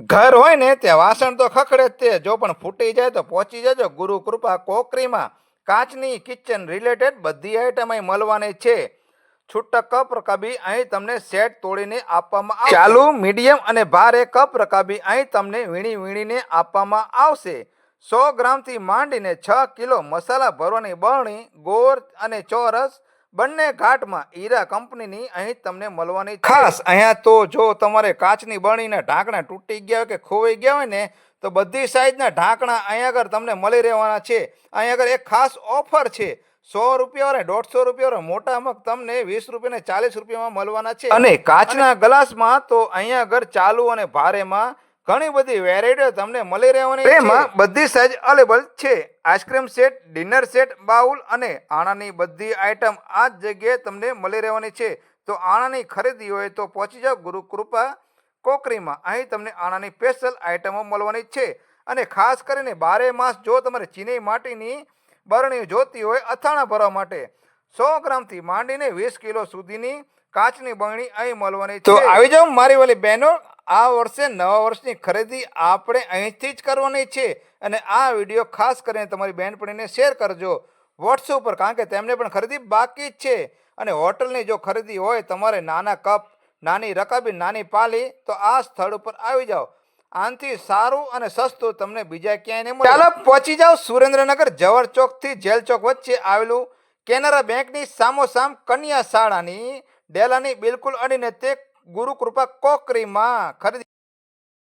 ઘર હોય ને ત્યાં વાસણ તો ખખડે જ તે. જો પણ ફૂટી જાય તો પહોંચી જજો. ગુરુ કૃપા કોકરીમાં. કાચની કિચન રિલેટેડ બધી આઈટમ અહીં મળવાની છે. છૂટક કપ રકાબી અહીં તમને સેટ તોડીને આપવામાં આવશે. ચાલુ મીડિયમ અને ભારે કપ રકાબી અહીં તમને વીણી વીણીને આપવામાં આવશે. સો ગ્રામથી માંડીને છ કિલો મસાલા ભરવાની બરણી, ગોળ અને ચોરસ બંને ઘાટમાં હીરા કંપનીની અહીં તમને મળવાની ખાસ અહીંયા તો જો તમારે કાચની બળીને ઢાંકણા તૂટી ગયા હોય કે ખોવાઈ ગયા હોય ને તો બધી સાઈઝના ઢાંકણા અહીંયા આગળ તમને મળી રહેવાના છે. અહીંયા આગળ એક ખાસ ઓફર છે. સો રૂપિયા અને દોઢસો રૂપિયા મોટા મગ તમને વીસ રૂપિયા ને ચાલીસ રૂપિયામાં મળવાના છે. અને કાચના ગ્લાસમાં તો અહીંયા આગળ ચાલુ અને ભારેમાં ઘણી બધી વેરાયટીઓ તમને મળી રહેવાની છે. એમાં બધી સાઇઝ અવેલેબલ છે. Ice cream set dinner set bowl અને આણાની બધી આઇટમ આ જ જગ્યાએ તમને મળી રહેવાની છે. તો આણાની ખરીદી હોય તો પહોંચી જાઓ ગુરુ કૃપા કોકરીમાં. અહીં તમને આણાની સ્પેશિયલ આઇટમો મળવાની છે. અને ખાસ કરીને બારે માસ જો તમારે ચીની માટીની બરણી જોતી હોય અથાણા ભરવા માટે સો ગ્રામથી માંડીને વીસ કિલો સુધીની કાચની બરણી અહીં મળવાની છે. તો આવી જાઓ મારી વાલી બહેનો આ વર્ષે નવા વર્ષની ખરીદી આપણે અહીંથી જ કરવાની છે અને આ વીડિયો ખાસ કરીને તમારી બહેનપણીને શેર કરજો વોટ્સઅપ પર, કારણ કે તેમને પણ ખરીદી બાકી જ છે. અને હોટલની જો ખરીદી હોય, તમારે નાના કપ, નાની રકાબી, નાની પાલી, તો આ સ્થળ ઉપર આવી જાઓ. આનાથી સારું અને સસ્તું તમને બીજા ક્યાંય નહીં ચાલો, પહોંચી જાઓ સુરેન્દ્રનગર જવર ચોકથી જેલ ચોક વચ્ચે આવેલું કેનરા બેંકની સામોસામ કન્યા શાળાની ડેલાની બિલકુલ અડીને તે ગુરુ કૃપા કોકરીમાં ખરીદી